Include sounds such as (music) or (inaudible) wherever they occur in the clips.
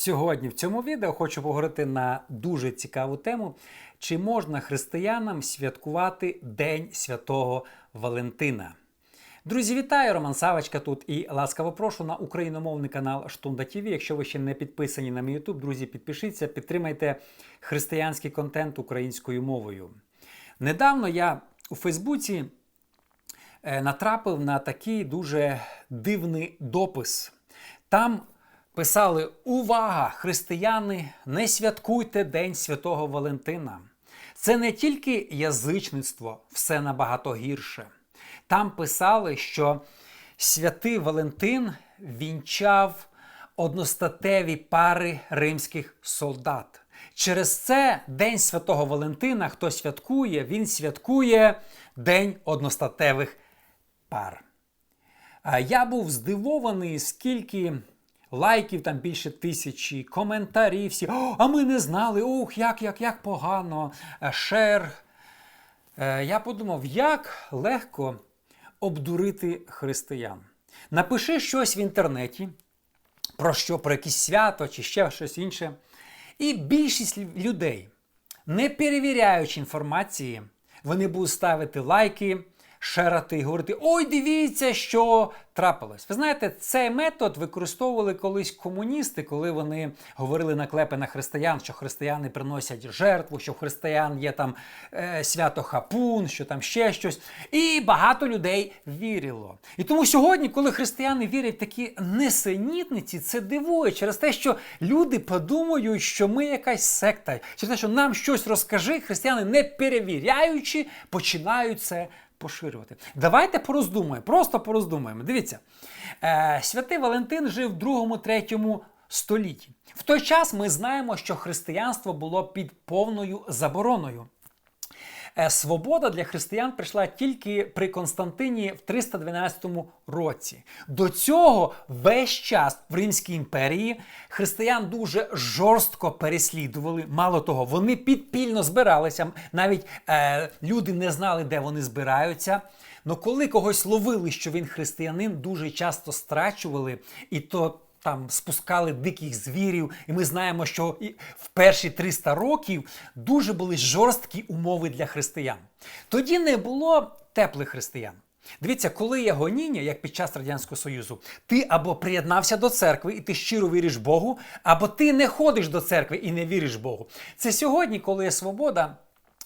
Сьогодні в цьому відео хочу поговорити на дуже цікаву тему: чи можна християнам святкувати День Святого Валентина? Друзі, вітаю! Роман Савочка тут і ласкаво прошу на україномовний канал Штунда ТВ. Якщо ви ще не підписані на мій YouTube, друзі, підпишіться, підтримайте християнський контент українською мовою. Недавно я у Фейсбуці е, натрапив на такий дуже дивний допис. Там писали: Увага, християни, не святкуйте День Святого Валентина. Це не тільки язичництво, все набагато гірше. Там писали, що святий Валентин вінчав одностатеві пари римських солдат. Через це День Святого Валентина, хто святкує, він святкує День одностатевих пар. Я був здивований, скільки лайків, там більше тисячі, коментарів, всі, «О, а ми не знали, ух, як, як, як погано, е, шер. Е, Я подумав, як легко обдурити християн. Напиши щось в інтернеті, про що, про якесь свято чи ще щось інше. І більшість людей, не перевіряючи інформації, вони будуть ставити лайки, шерати і говорити: Ой, дивіться, що трапилось. Ви знаєте, цей метод використовували колись комуністи, коли вони говорили наклепи на християн, що християни приносять жертву, що в християн є там е, свято хапун, що там ще щось. І багато людей вірило. І тому сьогодні, коли християни вірять в такі несенітниці, це дивує через те, що люди подумають, що ми якась секта, через те, що нам щось розкажи, християни, не перевіряючи, починають це поширювати. Давайте пороздумаємо, просто пороздумаємо. Дивіться, е, святий Валентин жив в другому-третьому столітті. В той час ми знаємо, що християнство було під повною забороною. Е, Свобода для християн прийшла тільки при Константині в 312 році. До цього весь час в Римській імперії християн дуже жорстко переслідували. Мало того, вони підпільно збиралися. Навіть е, люди не знали, де вони збираються. Но коли когось ловили, що він християнин, дуже часто страчували, і то там спускали диких звірів, і ми знаємо, що в перші 300 років дуже були жорсткі умови для християн. Тоді не було теплих християн. Дивіться, коли є гоніння, як під час Радянського Союзу, ти або приєднався до церкви і ти щиро віриш Богу, або ти не ходиш до церкви і не віриш Богу. Це сьогодні, коли є свобода.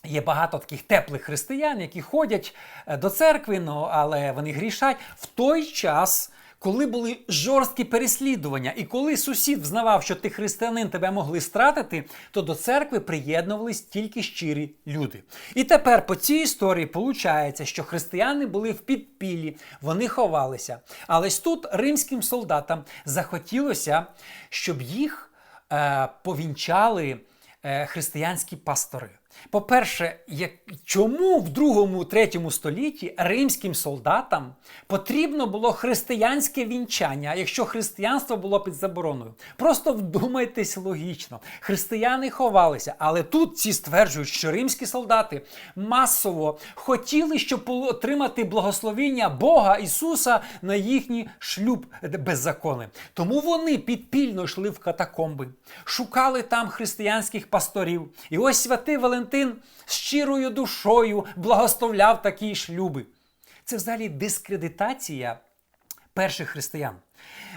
Є багато таких теплих християн, які ходять е, до церкви, але вони грішать в той час, коли були жорсткі переслідування, і коли сусід взнавав, що ти християнин, тебе могли стратити, то до церкви приєднувались тільки щирі люди. І тепер по цій історії виходить, що християни були в підпіллі, вони ховалися. Але ж тут римським солдатам захотілося, щоб їх е, повінчали е, християнські пастори. По-перше, як, чому в другому, третьому столітті римським солдатам потрібно було християнське вінчання, якщо християнство було під забороною? Просто вдумайтесь логічно. Християни ховалися, але тут ці стверджують, що римські солдати масово хотіли, щоб отримати благословіння Бога Ісуса на їхній шлюб беззаконний. Тому вони підпільно йшли в катакомби, шукали там християнських пасторів. І ось святий Валентин з щирою душою благословляв такі шлюби. Це взагалі дискредитація перших християн.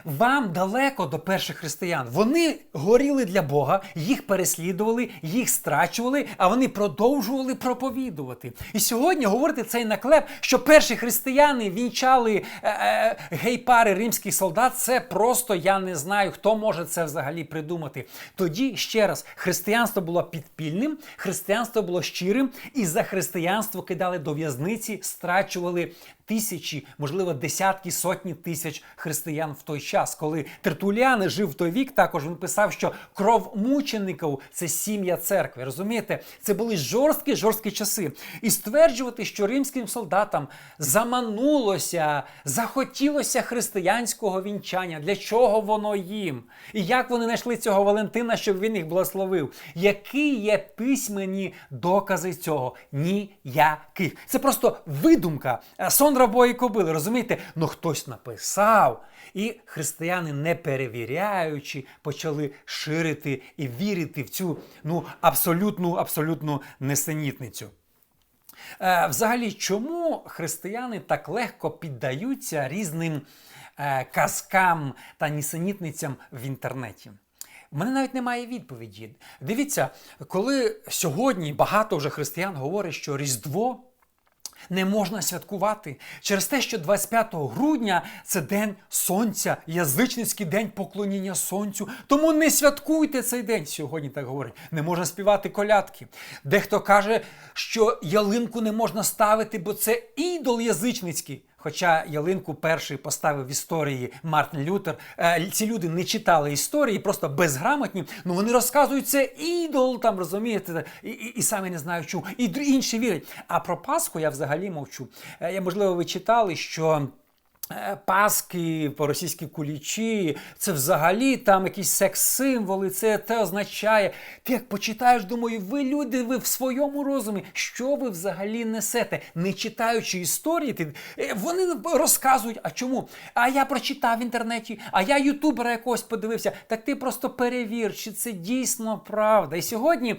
Вам далеко до перших християн. Вони горіли для Бога, їх переслідували, їх страчували, а вони продовжували проповідувати. І сьогодні говорити цей наклеп, що перші християни вінчали е, е, гей-пари римських солдат, це просто я не знаю, хто може це взагалі придумати. Тоді ще раз, християнство було підпільним, християнство було щирим, і за християнство кидали до в'язниці, страчували тисячі, можливо, десятки, сотні тисяч християн в той час, коли Тертуліани жив в той вік, також він писав, що кров мучеників це сім'я церкви. Розумієте, це були жорсткі жорсткі часи. І стверджувати, що римським солдатам заманулося, захотілося християнського вінчання. Для чого воно їм? І як вони знайшли цього Валентина, щоб він їх благословив? Які є письменні докази цього? Ніяких. Це просто видумка. Сон рабої кобили, розумієте? Ну хтось написав. І християни, не перевіряючи, почали ширити і вірити в цю ну, абсолютну, абсолютну несенітницю. Е, Взагалі, чому християни так легко піддаються різним е, казкам та нісенітницям в інтернеті? У мене навіть немає відповіді. Дивіться, коли сьогодні багато вже християн говорять, що Різдво не можна святкувати через те, що 25 грудня це день сонця, язичницький день поклоніння сонцю. Тому не святкуйте цей день. Сьогодні так говорять. Не можна співати колядки. Дехто каже, що ялинку не можна ставити, бо це ідол язичницький. Хоча ялинку перший поставив в історії Мартин Лютер. Е, Ці люди не читали історії, просто безграмотні. Ну вони розказують це ідол, там розумієте, і, і, і самі не знають чому. І інші вірять. А про Пасху я взагалі мовчу. Е, Я можливо, ви читали, що. Е, Паски, по-російськи кулічі, це взагалі там якісь секс-символи, це те означає. Ти як почитаєш, думаю, ви люди, ви в своєму розумі, що ви взагалі несете, не читаючи історії, ти, е, вони розказують, а чому? А я прочитав в інтернеті, а я ютубера якогось подивився. Так ти просто перевір, чи це дійсно правда. І сьогодні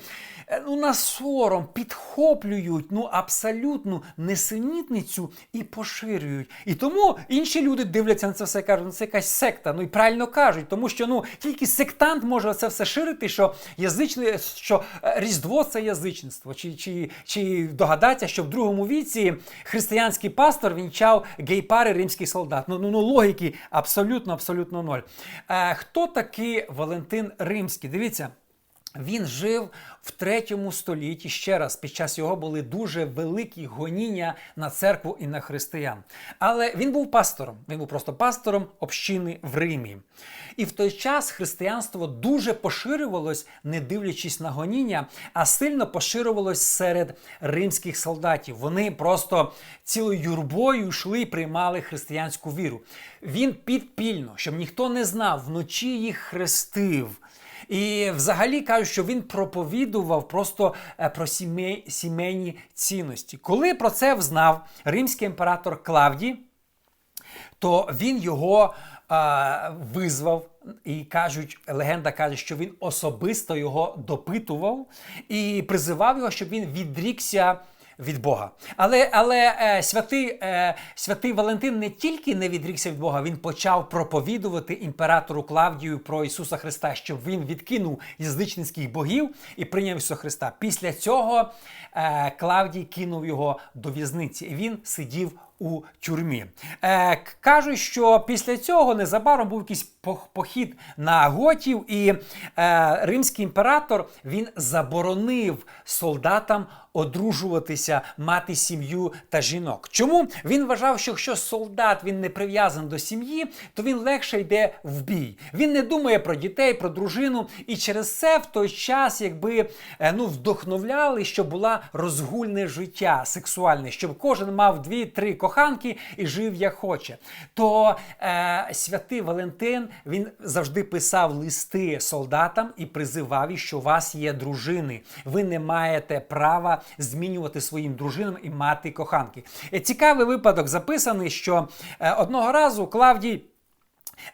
е, ну, на сором підхоплюють ну, абсолютну несенітницю і поширюють. І тому інші люди дивляться на це все і кажуть, ну це якась секта. Ну і правильно кажуть, тому що ну тільки сектант може це все ширити, що язичне, що е, Різдво це язичництво. Чи, чи, чи догадаться, що в другому віці християнський пастор вінчав гей-пари римських солдат. Ну, ну, ну логіки абсолютно, абсолютно ноль. Е, хто такий Валентин Римський? Дивіться. Він жив в третьому столітті. Ще раз, під час його були дуже великі гоніння на церкву і на християн. Але він був пастором. Він був просто пастором общини в Римі. І в той час християнство дуже поширювалось, не дивлячись на гоніння, а сильно поширювалось серед римських солдатів. Вони просто цілою юрбою йшли і приймали християнську віру. Він підпільно, щоб ніхто не знав, вночі їх хрестив. І взагалі кажуть, що він проповідував просто е, про сімей, сімейні цінності. Коли про це взнав римський імператор Клавдій, то він його а, визвав. І кажуть, легенда каже, що він особисто його допитував і призивав його, щоб він відрікся від Бога. Але але е, святий е, святий Валентин не тільки не відрікся від Бога, він почав проповідувати імператору Клавдію про Ісуса Христа, щоб він відкинув язичницьких богів і прийняв Ісуса Христа. Після цього е, Клавдій кинув його до в'язниці, і він сидів у тюрмі. Е, кажуть, що після цього незабаром був якийсь похід на готів, і е, римський імператор він заборонив солдатам одружуватися, мати сім'ю та жінок. Чому він вважав, що якщо солдат він не прив'язаний до сім'ї, то він легше йде в бій. Він не думає про дітей, про дружину, і через це в той час, якби е, ну вдохновляли, щоб була розгульне життя сексуальне, щоб кожен мав дві-три коханки і жив як хоче. То е, святий Валентин він завжди писав листи солдатам і призивав що у вас є дружини. Ви не маєте права змінювати своїм дружинам і мати коханки. Е, Цікавий випадок записаний, що е, одного разу Клавдій.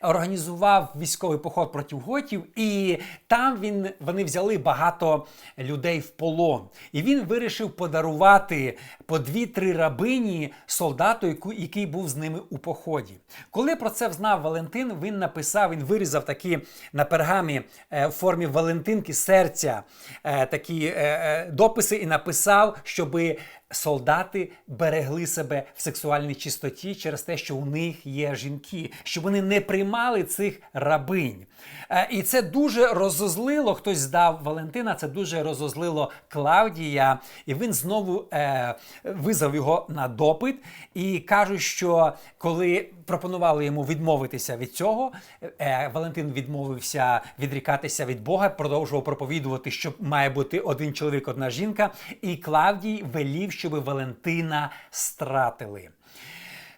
Організував військовий поход проти готів, і там він вони взяли багато людей в полон. І він вирішив подарувати по дві-три рабині солдату, який був з ними у поході. Коли про це взнав Валентин, він написав, він вирізав такі на пергамі е, в формі Валентинки серця е, такі е, дописи і написав, щоби солдати берегли себе в сексуальній чистоті через те, що у них є жінки, щоб вони не приймали цих рабинь. Е, І це дуже розозлило. Хтось здав Валентина, це дуже розозлило Клавдія, і він знову е, визвав його на допит. І кажуть, що коли пропонували йому відмовитися від цього, е, Валентин відмовився відрікатися від Бога, продовжував проповідувати, що має бути один чоловік, одна жінка. І Клавдій велів, щоб Валентина стратили.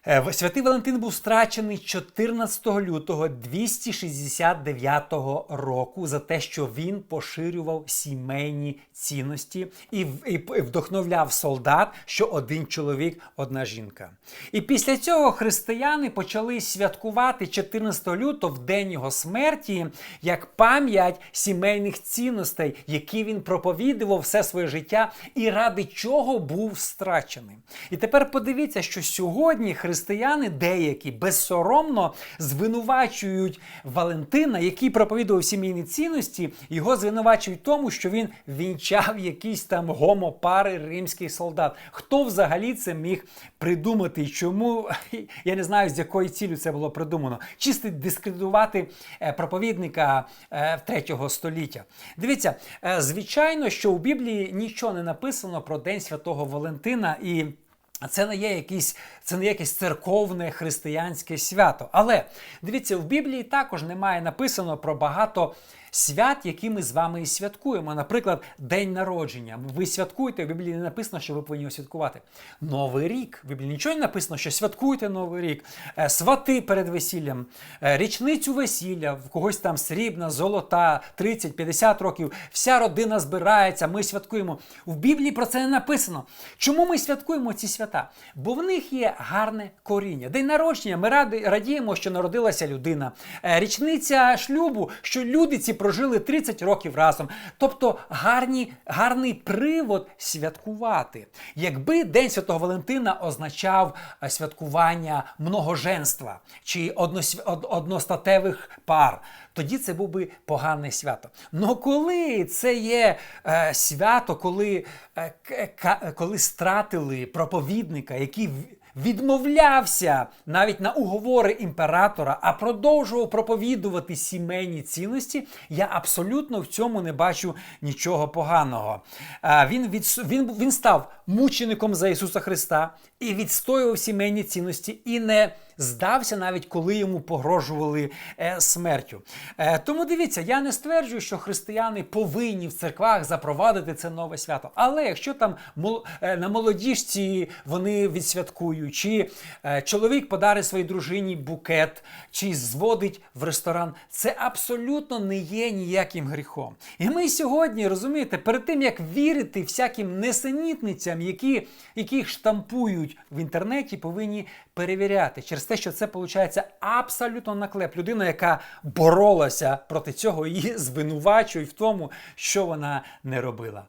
Е, Святий Валентин був страчений 14 лютого 269 року за те, що він поширював сімейні цінності і, вдохновляв солдат, що один чоловік, одна жінка. І після цього християни почали святкувати 14 лютого в день його смерті як пам'ять сімейних цінностей, які він проповідував все своє життя і ради чого був страчений. І тепер подивіться, що сьогодні християни деякі безсоромно звинувачують Валентина, який проповідував сімейні цінності, його звинувачують тому, що він вінчав якісь там гомопари римських солдат. Хто взагалі це міг придумати? І чому (laughs) я не знаю, з якою цілею це було придумано? Чисто дискредитувати е, проповідника е, третього століття. Дивіться, е, звичайно, що у Біблії нічого не написано про День Святого Валентина і. Це не є якісь, це не якесь церковне християнське свято. Але дивіться, в Біблії також немає написано про багато свят, які ми з вами і святкуємо. Наприклад, День народження. Ви святкуєте, в Біблії не написано, що ви повинні його святкувати. Новий рік. В Біблії нічого не написано, що святкуйте Новий рік, Е, свати перед весіллям, е, річницю весілля, в когось там срібна, золота, 30-50 років. Вся родина збирається, ми святкуємо. В Біблії про це не написано. Чому ми святкуємо ці свята? Бо в них є гарне коріння. День народження, ми ради, радіємо, що народилася людина. Е, Річниця шлюбу, що люди ці прожили 30 років разом. Тобто гарні, гарний привод святкувати. Якби День Святого Валентина означав е, святкування многоженства чи односвя- одностатевих пар, тоді це був би погане свято. Но коли це є е, свято, коли, е, к- коли стратили проповідника, який відмовлявся навіть на уговори імператора, а продовжував проповідувати сімейні цінності, я абсолютно в цьому не бачу нічого поганого. Він, відс- він, він став мучеником за Ісуса Христа і відстоював сімейні цінності і не здався навіть коли йому погрожували е, смертю. Е, тому дивіться, я не стверджую, що християни повинні в церквах запровадити це нове свято. Але якщо там е, на молодіжці вони відсвяткують, чи чоловік подарить своїй дружині букет, чи зводить в ресторан, це абсолютно не є ніяким гріхом. І ми сьогодні розумієте, перед тим як вірити всяким несенітницям, які, яких штампують в інтернеті, повинні перевіряти те, що це виходить абсолютно наклеп. Людина, яка боролася проти цього, її звинувачують в тому, що вона не робила.